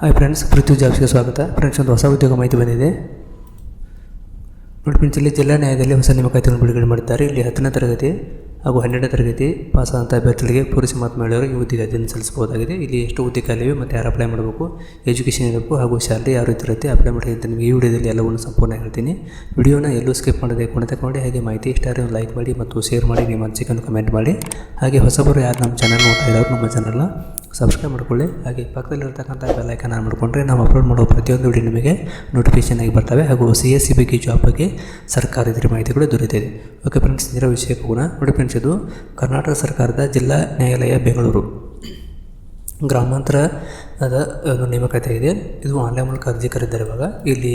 Hi friends ಪೃಥ್ವಿ ಜಾಬ್ಸ್ಗೆ ಸ್ವಾಗತ friends ಒಂದು ಹೊಸ ಉದ್ಯೋಗ ಮಾಹಿತಿ ಬಂದಿದೆ. ನೋಡಿ ಫ್ರೆಂಡ್ಸ್ ಇಲ್ಲಿ ಜಿಲ್ಲಾ ನ್ಯಾಯಾಲಯದಲ್ಲಿ ಹೊಸ ನೇಮಕಾತಿಯನ್ನು ಬಿಡುಗಡೆ ಮಾಡಿದ್ದಾರೆ. ಇಲ್ಲಿ ಹತ್ತನೇ ತರಗತಿ ಹಾಗೂ ಹನ್ನೆರಡನೇ ತರಗತಿ ಪಾಸ್ ಆದಂಥ ಅಭ್ಯರ್ಥಿಗಳಿಗೆ ಪೂರೈಸಿ ಮಾತು ಮಹಿಳೆಯರು ಈ ಹುದ್ದೆಗೆ ಅರ್ಜಿಯನ್ನು ಸಲ್ಲಿಸಬಹುದಾಗಿದೆ. ಇಲ್ಲಿ ಎಷ್ಟು ಹುದ್ದೆ ಮತ್ತು ಯಾರು ಅಪ್ಲೈ ಮಾಡಬೇಕು? ಎಜುಕೇಷನ್ ಇರಬೇಕು ಹಾಗೂ ಶಾಲೆ ಯಾವ ರೀತಿ ಇರುತ್ತೆ? ಅಪ್ಲೈ ಅಂತ ನಿಮಗೆ ಈ ವಿಡಿಯೋದಲ್ಲಿ ಎಲ್ಲವನ್ನು ಸಂಪೂರ್ಣ ಹೇಳ್ತೀನಿ. ವಿಡಿಯೋನ ಎಲ್ಲೂ ಸ್ಕಿಪ್ ಮಾಡದೆ ಕೊನೆ ತಗೊಂಡು ಹಾಗೆ ಮಾಹಿತಿ ಇಷ್ಟ ಒಂದು ಲೈಕ್ ಮಾಡಿ ಮತ್ತು ಶೇರ್ ಮಾಡಿ, ನಿಮ್ಮ ಅನಿಸಿಕೆಯನ್ನು ಕಮೆಂಟ್ ಮಾಡಿ. ಹಾಗೆ ಹೊಸಬರು ಯಾರು ನಮ್ಮ ಚಾನಲ್ ನೋಡ್ತಾ ಇದ್ದಾರೆ, ನಮ್ಮ ಚಾನಲ್ನ ಸಬ್ಸ್ಕ್ರೈಬ್ ಮಾಡಿಕೊಳ್ಳಿ. ಹಾಗೆ ಪಕ್ಕದಲ್ಲಿರ್ತಕ್ಕಂಥ ಬೆಲ್ಲೈಕನ್ ಆನ್ ಮಾಡಿಕೊಂಡ್ರೆ ನಾವು ಅಪ್ಲೋಡ್ ಮಾಡುವ ಪ್ರತಿಯೊಂದು ವಿಡಿಯೋ ನಿಮಗೆ ನೋಟಿಫಿಕೇಶನ್ ಆಗಿ ಬರ್ತವೆ. ಹಾಗೂ ಸಿ ಎಸ್ ಸಿ ಬಗ್ಗೆ ಜಾಬ್ ಬಗ್ಗೆ ಸರ್ಕಾರ ಇದರ ಮಾಹಿತಿಗಳು ದೊರೆತಿದೆ ಓಕೆ ಫ್ರೆಂಡ್ಸ್ ಇದರ ವಿಷಯಕ್ಕೆ ಹೋಗೋಣ. ನೋಡಿ ಫ್ರೆಂಡ್ಸ್ ಇದು ಕರ್ನಾಟಕ ಸರ್ಕಾರದ ಜಿಲ್ಲಾ ನ್ಯಾಯಾಲಯ, ಬೆಂಗಳೂರು. ಗ್ರಾಮಾಂತರ ಅದ ಒಂದು ನೇಮಕಾತಿ ಇದೆ ಇದು ಆನ್ಲೈನ್ ಮೂಲಕ ಅರ್ಜಿ ಕರೆದಿದ್ದಾರೆ ಇವಾಗ. ಇಲ್ಲಿ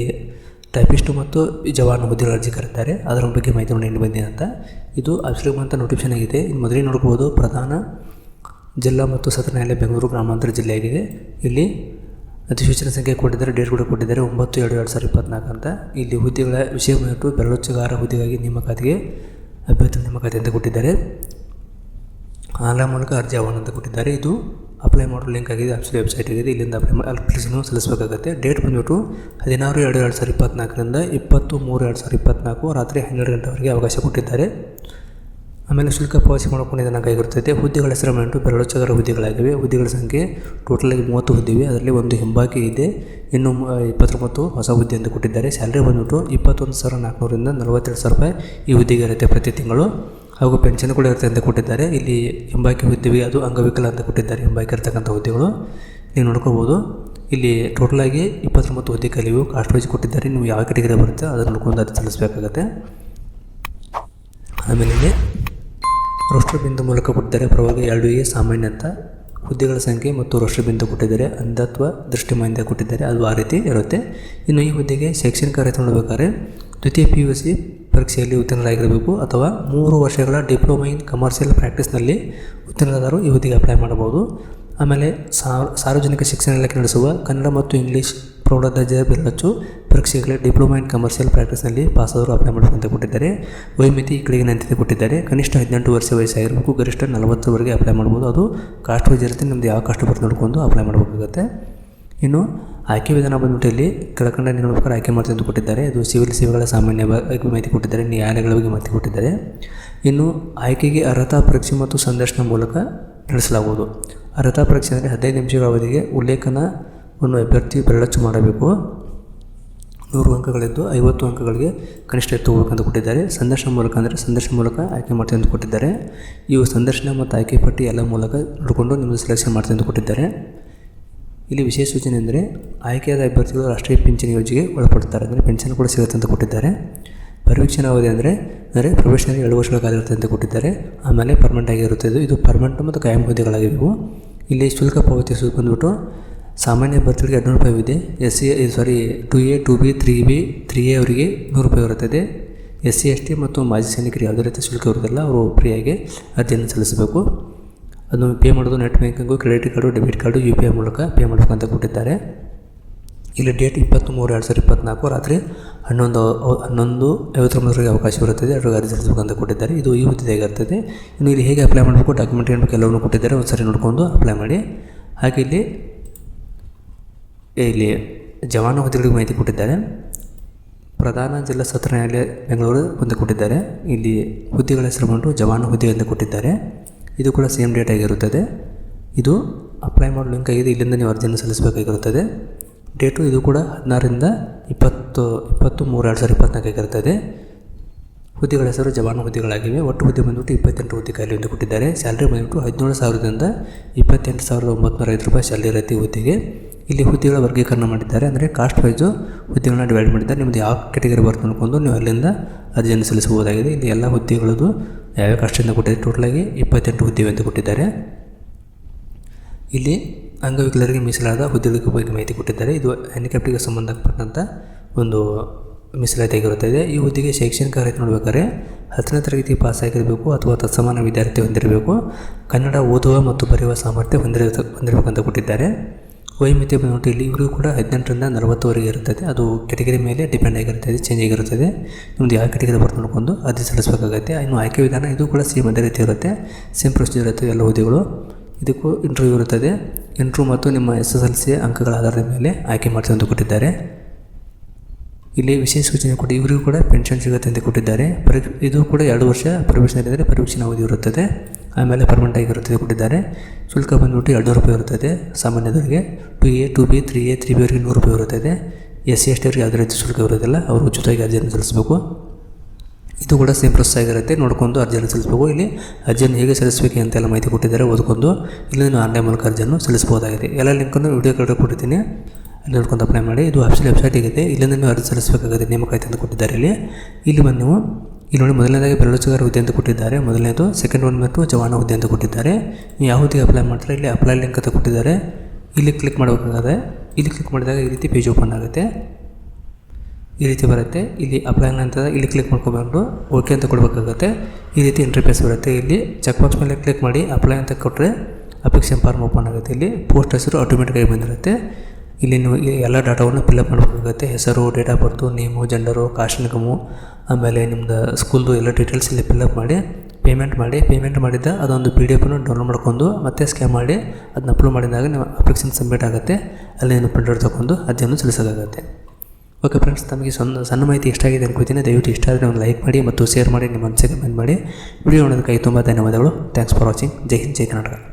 ಟೈಪಿಸ್ಟು ಮತ್ತು ಜವಾನ್ ಹುದ್ದೆಗಳ ಅರ್ಜಿ ಕರೆದಿದ್ದಾರೆ. ಅದರ ಬಗ್ಗೆ ಮಾಹಿತಿ ನೋಡಿ ಬಂದಿದೆ ಅಂತ. ಇದು ಅಭಿಷೇಕ ಅಂತ ನೋಟಿಫಿಕೇಶನ್ ಆಗಿದೆ. ಮೊದಲೇ ನೋಡ್ಬೋದು, ಪ್ರಧಾನ ಜಿಲ್ಲಾ ಮತ್ತು ಸತ್ರ ನ್ಯಾಯಾಲಯ ಬೆಂಗಳೂರು ಗ್ರಾಮಾಂತರ ಜಿಲ್ಲೆಯಾಗಿದೆ. ಇಲ್ಲಿ ಅಧಿಸೂಚನೆ ಸಂಖ್ಯೆ ಕೊಟ್ಟಿದ್ದಾರೆ, ಡೇಟ್ ಕೂಡ ಕೊಟ್ಟಿದ್ದಾರೆ. ಒಂಬತ್ತು ಎರಡು ಎರಡು ಸಾವಿರದ ಇಪ್ಪತ್ನಾಲ್ಕು ಅಂತ. ಇಲ್ಲಿ ಹುದ್ದೆಗಳ ವಿಷಯ ಮತ್ತು ಬೆರಳುಚ್ಚಗಾರ ಹುದ್ದೆಗಾಗಿ ನೇಮಕಾತಿಗೆ ಅಭ್ಯರ್ಥಿ ನೇಮಕಾತಿ ಅಂತ ಕೊಟ್ಟಿದ್ದಾರೆ. ಆನ್ಲೈನ್ ಮೂಲಕ ಅರ್ಜಿ ಆಹ್ವಾನ ಅಂತ ಕೊಟ್ಟಿದ್ದಾರೆ. ಇದು ಅಪ್ಲೈ ಮಾಡೋ ಲಿಂಕ್ ಆಗಿದೆ ಅಪ್ಸರಿ ವೆಬ್ಸೈಟ್ ಆಗಿದೆ. ಇಲ್ಲಿಂದ ಅಪ್ಲೈ ಮಾಡಿ, ಅಪ್ಲಿಕೇಶನ್ ಸಲ್ಲಿಸಬೇಕಾಗುತ್ತೆ. ಡೇಟ್ ಬಂದುಬಿಟ್ಟು ಹದಿನಾರು ಎರಡು ಎರಡು ಸಾವಿರದ ಇಪ್ಪತ್ನಾಲ್ಕರಿಂದ ಇಪ್ಪತ್ತು ಮೂರು ಎರಡು ಸಾವಿರದ ಇಪ್ಪತ್ನಾಲ್ಕು ರಾತ್ರಿ ಹನ್ನೆರಡು ಗಂಟೆವರೆಗೆ ಅವಕಾಶ ಕೊಟ್ಟಿದ್ದಾರೆ. ಆಮೇಲೆ ಶುಲ್ಕ ಪಾವತಿ ಮಾಡಿಕೊಂಡು ಇದನ್ನು ಕೈಗೊಳ್ತೈತೆ ಹುದ್ದೆಗಳ ಹೆಸರು ಬೆರಳು ಚದರ ಹುದ್ದೆಗಳಾಗಿವೆ. ಹುದ್ದೆಗಳ ಸಂಖ್ಯೆ ಟೋಟಲಾಗಿ ಮೂವತ್ತು ಹುದ್ದಿವೆ ಅದರಲ್ಲಿ ಒಂದು ಹಿಂಬಾಕಿ ಇದೆ. ಇನ್ನು ಇಪ್ಪತ್ತೊಂಬತ್ತು ಹೊಸ ಹುದ್ದೆ ಅಂತ ಕೊಟ್ಟಿದ್ದಾರೆ. ಸ್ಯಾಲ್ರಿ ಬಂದ್ಬಿಟ್ಟು ಇಪ್ಪತ್ತೊಂದು ಸಾವಿರ ನಾಲ್ಕುನೂರಿಂದ ನಲವತ್ತೆರಡು ಸಾವಿರ ರೂಪಾಯಿ ಈ ಹುದ್ದೆಗೆ ಇರುತ್ತೆ ಪ್ರತಿ ತಿಂಗಳು. ಹಾಗೂ ಪೆನ್ಷನ್ ಕೂಡ ಇರುತ್ತೆ ಅಂತ ಕೊಟ್ಟಿದ್ದಾರೆ. ಇಲ್ಲಿ ಹಿಂಬಾಕಿ ಹುದ್ದೆವಿ ಅದು ಅಂಗವಿಕಲ ಅಂತ ಕೊಟ್ಟಿದ್ದಾರೆ. ಹಿಂಬಾಕಿ ಇರ್ತಕ್ಕಂಥ ಹುದ್ದೆಗಳು. ನೀವು ನೋಡ್ಕೋಬೋದು. ಇಲ್ಲಿ ಟೋಟಲಾಗಿ ಇಪ್ಪತ್ತೊಂಬತ್ತು ಹುದ್ದೆ ಕಲಿವು. ಕಾಸ್ಟ್ ವೈಸ್ ಕೊಟ್ಟಿದ್ದಾರೆ. ನೀವು ಯಾವ ಕೆಟಗರಿ ಬರುತ್ತೆ ಅದನ್ನು ನೋಡ್ಕೊಂಡು ಅದು ತಿಳಿಸ್ಬೇಕಾಗತ್ತೆ. ಆಮೇಲೆ ಇಲ್ಲಿ ರೋಸ್ಟರ್ ಬಿಂದು ಮೂಲಕ ಕೊಟ್ಟಿದ್ದಾರೆ ಪ್ರವಾಗ ಎರಡು ಎ ಸಾಮಾನ್ಯ ಹುದ್ದೆಗಳ ಸಂಖ್ಯೆ ಮತ್ತು ರೋಷ್ಟ್ರಬಿಂದು ಬಿಂದು ಕೊಟ್ಟಿದ್ದಾರೆ ಅಂಧತ್ವ ದೃಷ್ಟಿಮಾಂದ್ಯ ಕೊಟ್ಟಿದ್ದಾರೆ ಅದು ಆ ರೀತಿ ಇರುತ್ತೆ. ಇನ್ನು ಈ ಹುದ್ದೆಗೆ ಶೈಕ್ಷಣಿಕ ಅರ್ಹತೆ ನೋಡಬೇಕಾದ್ರೆ ದ್ವಿತೀಯ ಪಿ ಯು ಸಿ ಪರೀಕ್ಷೆಯಲ್ಲಿ ಉತ್ತೀರ್ಣರಾಗಿರಬೇಕು ಅಥವಾ ಮೂರು ವರ್ಷಗಳ ಡಿಪ್ಲೊಮಾ ಇನ್ ಕಮರ್ಷಿಯಲ್ ಪ್ರಾಕ್ಟೀಸ್ನಲ್ಲಿ ಉತ್ತೀರ್ಣರಾದರು ಈ ಹುದ್ದೆಗೆ ಅಪ್ಲೈ ಮಾಡಬಹುದು. ಆಮೇಲೆ ಸಾರ್ವಜನಿಕ ಶಿಕ್ಷಣ ಇಲಾಖೆ ನಡೆಸುವ ಕನ್ನಡ ಮತ್ತು ಇಂಗ್ಲೀಷ್ ಪ್ರೌಢ ದರ್ಜೆಯ ಬೆಲ್ಲಚ್ಚು ಪರೀಕ್ಷೆಗಳ ಡಿಪ್ಲೊಮಾ ಇನ್ ಕಮರ್ಷಿಯಲ್ ಪ್ರಾಕ್ಟೀಸ್ನಲ್ಲಿ ಪಾಸಾದರು ಅಪ್ಲೈ ಮಾಡಬೇಕು ಅಂತ ಕೊಟ್ಟಿದ್ದಾರೆ. ವೈಮಿತಿ ಈ ಕಡೆಗೆ ಅಂತಿದೆ ಕೊಟ್ಟಿದ್ದಾರೆ. ಕನಿಷ್ಠ ಹದಿನೆಂಟು ವರ್ಷ ವಯಸ್ಸಾಗಿರಬೇಕು, ಗರಿಷ್ಠ ನಲವತ್ತರವರೆಗೆ ಅಪ್ಲೈ ಮಾಡ್ಬೋದು. ಅದು ಕಾಸ್ಟ್ ವೈಸ್ ಇರುತ್ತೆ, ನಿಮ್ದು ಯಾವ ಕಾಸ್ಟ್ ಬರ್ತು ನೋಡ್ಕೊಂಡು ಅಪ್ಲೈ ಮಾಡಬೇಕಾಗುತ್ತೆ. ಇನ್ನು ಆಯ್ಕೆ ವಿಧಾನ ಬಂದ್ಬಿಟ್ಟು ಇಲ್ಲಿ ಕೆಳಕಂಡ ನಿರ್ಮಾಪಕರು ಆಯ್ಕೆ ಮಾಡ್ತೀನಿ ಅಂತ ಕೊಟ್ಟಿದ್ದಾರೆ. ಇದು ಸಿವಿಲ್ ಸೇವೆಗಳ ಸಾಮಾನ್ಯ ಮಾಹಿತಿ ಕೊಟ್ಟಿದ್ದಾರೆ, ನ್ಯಾಯಾಲಯಗಳ ಬಗ್ಗೆ ಮಾಹಿತಿ ಕೊಟ್ಟಿದ್ದಾರೆ. ಇನ್ನು ಆಯ್ಕೆಗೆ ಅರ್ಹತಾ ಪರೀಕ್ಷೆ ಮತ್ತು ಸಂದರ್ಶನ ಮೂಲಕ ನಡೆಸಲಾಗುವುದು. ಅರ್ಹತಾ ಪರೀಕ್ಷೆ ಅಂದರೆ ಹದಿನೈದು ನಿಮಿಷಗಳ ಅವಧಿಗೆ ಉಲ್ಲೇಖನವನ್ನು ಅಭ್ಯರ್ಥಿ ಬೆರಳಚ್ಚು ಮಾಡಬೇಕು. ನೂರು ಅಂಕಗಳಿದ್ದು ಐವತ್ತು ಅಂಕಗಳಿಗೆ ಕನಿಷ್ಠ ಎತ್ತುಕೋಬೇಕಂತ ಕೊಟ್ಟಿದ್ದಾರೆ ಸಂದರ್ಶನ ಮೂಲಕ ಅಂದರೆ ಸಂದರ್ಶನ ಮೂಲಕ ಆಯ್ಕೆ ಮಾಡ್ತೀನಿ ಅಂತ ಕೊಟ್ಟಿದ್ದಾರೆ ಇವು ಸಂದರ್ಶನ ಮತ್ತು ಆಯ್ಕೆ ಪಟ್ಟಿ ಎಲ್ಲ ಮೂಲಕ ನೋಡಿಕೊಂಡು ನಿಮ್ಮದು ಸೆಲೆಕ್ಷನ್ ಮಾಡ್ತೀನಿ ಅಂತ ಕೊಟ್ಟಿದ್ದಾರೆ ಇಲ್ಲಿ ವಿಶೇಷ ಸೂಚನೆ ಅಂದರೆ ಆಯ್ಕೆಯಾದ ಅಭ್ಯರ್ಥಿಗಳು ರಾಷ್ಟ್ರೀಯ ಪಿಂಚಣಿ ಯೋಜನೆಗೆ ಒಳಪಡ್ತಾರೆ ಅಂದರೆ ಪೆನ್ಷನ್ ಕೂಡ ಸಿಗುತ್ತೆ ಅಂತ ಕೊಟ್ಟಿದ್ದಾರೆ ಪರಿವೀಕ್ಷಣಾ ಅವಧಿ ಅಂದರೆ ಅಂದರೆ ಪ್ರೊಫೆಷನಲ್ ಎರಡು ವರ್ಷಗಳ ಕಾಲ ಇರುತ್ತೆ ಅಂತ ಕೊಟ್ಟಿದ್ದಾರೆ ಆಮೇಲೆ ಪರ್ಮನೆಂಟ್ ಆಗಿರುತ್ತೆ ಇದು. ಇದು ಪರ್ಮನೆಂಟ್ ಮತ್ತು ಕಾಯಂ ಹುದ್ದೆಗಳಾಗಿವೆ ಇಲ್ಲಿ ಶುಲ್ಕ ಪಾವತಿಸೋದು ಬಂದ್ಬಿಟ್ಟು ಸಾಮಾನ್ಯ ಅಭ್ಯರ್ಥಿಗಳಿಗೆ ಎರಡು ರೂಪಾಯಿ ಇದೆ S C sorry two A two B three B three A ಅವರಿಗೆ ನೂರು ರೂಪಾಯಿ ಬರುತ್ತದೆ. ಎಸ್ ಸಿ ಎಸ್ ಟಿ ಮತ್ತು ಮಾಜಿ ಸೈನಿಕರಿಗೆ ಯಾವುದೇ ರೀತಿ ಶುಲ್ಕ ಇರುವುದಿಲ್ಲ. ಅವರು ಫ್ರೀಯಾಗಿ ಅರ್ಜಿಯನ್ನು ಸಲ್ಲಿಸಬೇಕು. ಅದನ್ನು ಪೇ ಮಾಡೋದು net banking credit card debit card U P I ಮೂಲಕ ಪೇ ಮಾಡಬೇಕಂತ ಕೊಟ್ಟಿದ್ದಾರೆ. ಇಲ್ಲಿ ಡೇಟ್ ಇಪ್ಪತ್ತು ಮೂರು ಎರಡು ಸಾವಿರದ ಇಪ್ಪತ್ತ್ನಾಲ್ಕು ರಾತ್ರಿ ಹನ್ನೊಂದು ಹನ್ನೊಂದು ಐವತ್ತೊಂಬತ್ತರಿಗೆ ಅವಕಾಶ ಇರುತ್ತದೆ ಅದರ ಅರ್ಜಿ ಸಲ್ಲಿಸಬೇಕಂತ ಕೊಟ್ಟಿದ್ದಾರೆ. ಇದು ಈ ಹುದ್ದೆಯಾಗಿರ್ತದೆ ಇನ್ನು ಇಲ್ಲಿ ಹೇಗೆ ಅಪ್ಲೈ ಮಾಡಬೇಕು? ಡಾಕ್ಯುಮೆಂಟ್ ಏನು ಬೇಕು? ಎಲ್ಲವನ್ನು ಕೊಟ್ಟಿದ್ದಾರೆ. ಒಂದು ಸರಿ ನೋಡ್ಕೊಂಡು ಅಪ್ಲೈ ಮಾಡಿ. ಹಾಗೆ ಇಲ್ಲಿ ಇಲ್ಲಿ ಜವಾನ ಹುದ್ದೆಗಳಿಗೆ ಮಾಹಿತಿ ಕೊಟ್ಟಿದ್ದಾರೆ. ಪ್ರಧಾನ ಜಿಲ್ಲಾ ಸತ್ರ ನ್ಯಾಯಾಲಯ ಬೆಂಗಳೂರು ಒಂದು ಕೊಟ್ಟಿದ್ದಾರೆ. ಇಲ್ಲಿ ಹುದ್ದೆಗಳ ಹೆಸರು ಬಂದು ಜವಾನ ಹುದ್ದೆ ಎಂದು ಕೊಟ್ಟಿದ್ದಾರೆ. ಇದು ಕೂಡ ಸೇಮ್ ಡೇಟ್ ಆಗಿರುತ್ತದೆ. ಇದು ಅಪ್ಲೈ ಮಾಡೋ ಲಿಂಕ್ ಆಗಿದೆ. ಇಲ್ಲಿಂದ ನೀವು ಅರ್ಜಿಯನ್ನು ಸಲ್ಲಿಸಬೇಕಾಗಿರುತ್ತದೆ. ಡೇಟು ಇದು ಕೂಡ ಹದಿನಾರರಿಂದ ಇಪ್ಪತ್ತು ಇಪ್ಪತ್ತು ಮೂರು ಎರಡು ಸಾವಿರದ ಇಪ್ಪತ್ನಾಲ್ಕಾಗಿರುತ್ತದೆ ಹುದ್ದೆಗಳ ಹೆಸರು, ಜವಾನ ಹುದ್ದೆಗಳಾಗಿವೆ. ಒಟ್ಟು ಹುದ್ದೆ ಬಂದ್ಬಿಟ್ಟು ಇಪ್ಪತ್ತೆಂಟು ಹುದ್ದೆ ಖಾಲಿ ಎಂದು ಕೊಟ್ಟಿದ್ದಾರೆ. ಸ್ಯಾಲ್ರಿ ಬಂದ್ಬಿಟ್ಟು ಹದಿನೇಳು ಸಾವಿರದಿಂದ ಇಪ್ಪತ್ತೆಂಟು ಸಾವಿರದ ಒಂಬತ್ತು ಐದು ರೂಪಾಯಿ ಸ್ಯಾಲ್ರಿ ಇರುತ್ತೆ ಹುದ್ದೆಗೆ. ಇಲ್ಲಿ ಹುದ್ದೆಗಳ ವರ್ಗೀಕರಣ ಮಾಡಿದ್ದಾರೆ. ಅಂದರೆ ಕಾಸ್ಟ್ ವೈಸು ಹುದ್ದೆಗಳನ್ನ ಡಿವೈಡ್ ಮಾಡಿದ್ದಾರೆ. ನಿಮ್ಮದು ಯಾವ ಕೆಟಗರಿ ಬರುತ್ತೆ ಅನ್ಕೊಂಡು ನೀವು ಅಲ್ಲಿಂದ ಅರ್ಜಿಯನ್ನು ಸಲ್ಲಿಸಬಹುದಾಗಿದೆ. ಇಲ್ಲಿ ಎಲ್ಲ ಹುದ್ದೆಗಳದು ಯಾವ್ಯಾವ ಕಾಸ್ಟಿಂದ ಕೊಟ್ಟಿದ್ದಾರೆ ಟೋಟಲಾಗಿ ಇಪ್ಪತ್ತೆಂಟು ಹುದ್ದೆ ಅಂತ ಕೊಟ್ಟಿದ್ದಾರೆ. ಇಲ್ಲಿ ಅಂಗವಿಕಲರಿಗೆ ಮೀಸಲಾದ ಹುದ್ದೆಗಳ ಬಗ್ಗೆ ಮಾಹಿತಿ ಕೊಟ್ಟಿದ್ದಾರೆ. ಇದು ಹ್ಯಾಂಡಿಕ್ಯಾಪ್ಟಿಗೆ ಸಂಬಂಧಪಟ್ಟಂಥ ಒಂದು ಮೀಸಲಾತಿ ಆಗಿರುತ್ತದೆ ಈ ಹುದ್ದೆಗೆ ಶೈಕ್ಷಣಿಕ ಅರ್ಹತೆ ನೋಡಬೇಕಾದ್ರೆ ಹತ್ತನೇ ತರಗತಿ ಪಾಸ್ ಆಗಿರಬೇಕು ಅಥವಾ ತತ್ಸಮಾನ ವಿದ್ಯಾರ್ಥಿ ಹೊಂದಿರಬೇಕು. ಕನ್ನಡ ಓದುವ ಮತ್ತು ಬರೆಯುವ ಸಾಮರ್ಥ್ಯ ಹೊಂದಿರ ಹೊಂದಿರಬೇಕಂತ ಕೊಟ್ಟಿದ್ದಾರೆ. ವೈಮಿತ್ಯ ಬಂದ್ಬಿಟ್ಟು ಇಲ್ಲಿ ಇವರು ಕೂಡ ಹದಿನೆಂಟರಿಂದ ನಲವತ್ತುವರೆಗೆ ಇರುತ್ತದೆ. ಅದು ಕೆಟಗರಿ ಮೇಲೆ ಡಿಪೆಂಡ್ ಆಗಿರುತ್ತದೆ ಚೇಂಜ್ ಆಗಿರುತ್ತದೆ. ನಿಮ್ಮದು ಯಾವ ಕೆಟಗರಿ ಬರ್ತು ನೋಡ್ಕೊಂಡು ಅರ್ಜಿ ಸಲ್ಲಿಸಬೇಕಾಗುತ್ತೆ. ಇನ್ನು ಆಯ್ಕೆ ವಿಧಾನ, ಇದು ಕೂಡ ಸೇಮ್ ಅದೇ ರೀತಿ ಇರುತ್ತೆ. ಸೇಮ್ ಪ್ರೊಸೀಜರ್ ಇರುತ್ತೆ ಎಲ್ಲ ಹುದ್ದೆಗಳು. ಇದಕ್ಕೂ ಇಂಟರ್ವ್ಯೂ ಇರುತ್ತದೆ. ಇಂಟ್ರ್ಯೂ ಮತ್ತು ನಿಮ್ಮ ಎಸ್ ಎಸ್ ಎಲ್ ಸಿ ಅಂಕಗಳ ಆಧಾರದ ಮೇಲೆ ಆಯ್ಕೆ ಮಾಡ್ತೀವಿ ಅಂತ ಕೊಟ್ಟಿದ್ದಾರೆ. ಇಲ್ಲಿ ವಿಶೇಷ ಸೂಚನೆ ಕೊಟ್ಟು ಇವರಿಗೂ ಕೂಡ ಪೆನ್ಷನ್ ಸಿಗುತ್ತೆ ಅಂತ ಕೊಟ್ಟಿದ್ದಾರೆ. ಇದು ಕೂಡ ಎರಡು ವರ್ಷ ಪರ್ಮಿಷನ್ ಇದ್ದರೆ ಪರೀಕ್ಷೆ ಅವಧಿ ಇರುತ್ತದೆ. ಆಮೇಲೆ ಪರ್ಮನೆಂಟ್ ಆಗಿರುತ್ತದೆ ಕೊಟ್ಟಿದ್ದಾರೆ. ಶುಲ್ಕ ಬಂದುಬಿಟ್ಟು ಎರಡು ರೂಪಾಯಿ ಇರುತ್ತದೆ ಸಾಮಾನ್ಯದವರಿಗೆ. Two A, two B, three A, three B ಅವರಿಗೆ ನೂರು ರೂಪಾಯಿ ಇರುತ್ತದೆ. ಎಸ್ ಸಿ, ಎಸ್ ಟಿ ಅವರಿಗೆ ಯಾವುದೇ ರೀತಿ ಶುಲ್ಕ ಇರೋದಿಲ್ಲ ಅವರು ಉಚಿತವಾಗಿ ಅರ್ಜಿಯನ್ನು ಸಲ್ಲಿಸಬೇಕು. ಇದು ಕೂಡ ಸೇಮ್ ಪ್ರೊಸೆಸ್ ಆಗಿರುತ್ತೆ. ನೋಡಿಕೊಂಡು ಅರ್ಜಿಯನ್ನು ಸಲ್ಲಿಸಬೇಕು. ಇಲ್ಲಿ ಅರ್ಜಿಯನ್ನು ಹೇಗೆ ಸಲ್ಲಿಸಬೇಕು ಅಂತೆಲ್ಲ ಮಾಹಿತಿ ಕೊಟ್ಟಿದ್ದಾರೆ. ಓದ್ಕೊಂಡು ಇಲ್ಲಿ ನಾನು ಆನ್ಲೈನ್ ಮೂಲಕ ಅರ್ಜಿಯನ್ನು ಸಲ್ಲಿಸಬಹುದಾಗಿದೆ. ಎಲ್ಲ ಲಿಂಕನ್ನು ವಿಡಿಯೋ ಕಡೆ ಕೊಟ್ಟಿದ್ದೀನಿ ನೋಡ್ಕೊಂಡು ಅಪ್ಲೈ ಮಾಡಿ, ಇದು ಆಫೀಸಿಯಲ್ ವೆಬ್ಸೈಟ್ ಇದೆ ಇಲ್ಲಿಂದ ನೀವು ಅರ್ಜಿ ಸಲ್ಲಿಸಬೇಕಾಗುತ್ತೆ ನೇಮಕಾತಿ ಅಂತ ಕೊಟ್ಟಿದ್ದಾರೆ ಇಲ್ಲಿ. ಇಲ್ಲಿ ಬಂದು ನೀವು, ಇಲ್ಲಿ ನೋಡಿ ಮೊದಲನೇದಾಗಿ ಬೆರಳುಚಗಾರ ಹುದ್ದೆ ಅಂತ ಕೊಟ್ಟಿದ್ದಾರೆ. ಮೊದಲನೇದು ಸೆಕೆಂಡ್ ಒನ್ ಮತ್ತು ಜವಾನ ಹುದ್ದೆ ಅಂತ ಕೊಟ್ಟಿದ್ದಾರೆ. ನೀವು ಯಾವ ಹುದ್ದೆಗೆ ಅಪ್ಲೈ ಮಾಡ್ತಾರೆ? ಇಲ್ಲಿ ಅಪ್ಲೈ ಲಿಂಕ್ ಅಂತ ಕೊಟ್ಟಿದ್ದಾರೆ. ಇಲ್ಲಿ ಕ್ಲಿಕ್ ಮಾಡಬೇಕಾಗುತ್ತೆ ಇಲ್ಲಿ ಕ್ಲಿಕ್ ಮಾಡಿದಾಗ ಈ ರೀತಿ ಪೇಜ್ ಓಪನ್ ಆಗುತ್ತೆ. ಈ ರೀತಿ ಬರುತ್ತೆ. ಇಲ್ಲಿ ಅಪ್ಲೈ ನಂತರ ಇಲ್ಲಿ ಕ್ಲಿಕ್ ಮಾಡ್ಕೊಬಂದು ಓಕೆ ಅಂತ ಕೊಡಬೇಕಾಗುತ್ತೆ. ಈ ರೀತಿ ಇಂಟರ್ಫೇಸ್ ಬರುತ್ತೆ. ಇಲ್ಲಿ ಚೆಕ್ ಬಾಕ್ಸ್ ಮೇಲೆ ಕ್ಲಿಕ್ ಮಾಡಿ ಅಪ್ಲೈ ಅಂತ ಕೊಟ್ಟರೆ ಅಪ್ಲಿಕೇಶನ್ ಫಾರ್ಮ್ ಓಪನ್ ಆಗುತ್ತೆ. ಇಲ್ಲಿ ಪೋಸ್ಟ್ ಹೆಸರು ಆಟೋಮೆಟಿಕಾಗಿ ಬಂದಿರುತ್ತೆ. ಇಲ್ಲಿ ನೀವು ಎಲ್ಲ ಡಾಟಾವನ್ನು ಫಿಲ್ಅಪ್ ಮಾಡಬೇಕಾಗುತ್ತೆ. ಹೆಸರು, date of birth, name, gender, caste, ನಿಗಮು, ಆಮೇಲೆ ನಿಮ್ಮದು ಸ್ಕೂಲ್ದು ಎಲ್ಲ ಡೀಟೇಲ್ಸ್ ಇಲ್ಲಿ ಫಿಲ್ಅಪ್ ಮಾಡಿ, ಪೇಮೆಂಟ್ ಮಾಡಿ. ಪೇಮೆಂಟ್ ಮಾಡಿದ್ದ ಅದೊಂದು ಪಿ ಡಿ ಎಫನ್ನು ಡೌನ್ಲೋಡ್ ಮಾಡ್ಕೊಂಡು ಮತ್ತೆ ಸ್ಕ್ಯಾನ್ ಮಾಡಿ, ಅದನ್ನ ಅಪ್ಲೋಡ್ ಮಾಡಿದಾಗ ನಿಮ್ಮ ಅಪ್ಲಿಕೇಶನ್ ಸಬ್ಮಿಟ್ ಆಗುತ್ತೆ. ಅಲ್ಲಿ ನೀವು ಪ್ರಿಂಟರ್ ತೊಗೊಂಡು ಅರ್ಜಿಯನ್ನು ಸಲ್ಲಿಸೋದಾಗುತ್ತೆ. ಓಕೆ ಫ್ರೆಂಡ್ಸ್, ತಮಗೆ ಸಣ್ಣ ಸಣ್ಣ ಮಾಹಿತಿ ಇಷ್ಟ ಆಗಿದೆ ಅನ್ಕೋತೀನಿ. ದಯವಿಟ್ಟು ಇಷ್ಟ ಆದರೆ ಒಂದು ಲೈಕ್ ಮಾಡಿ ಮತ್ತು ಶೇರ್ ಮಾಡಿ ನಿಮ್ಮ ಮನಸ್ಸಿಗೆ ಕಮೆಂಟ್ ಮಾಡಿ. ವಿಡಿಯೋ ಕೈ ತುಂಬ ಧನ್ಯವಾದಗಳು. Thanks for watching. ಜೈ ಹಿಂದ್, ಜೈ ಕರ್ನಾಟಕ.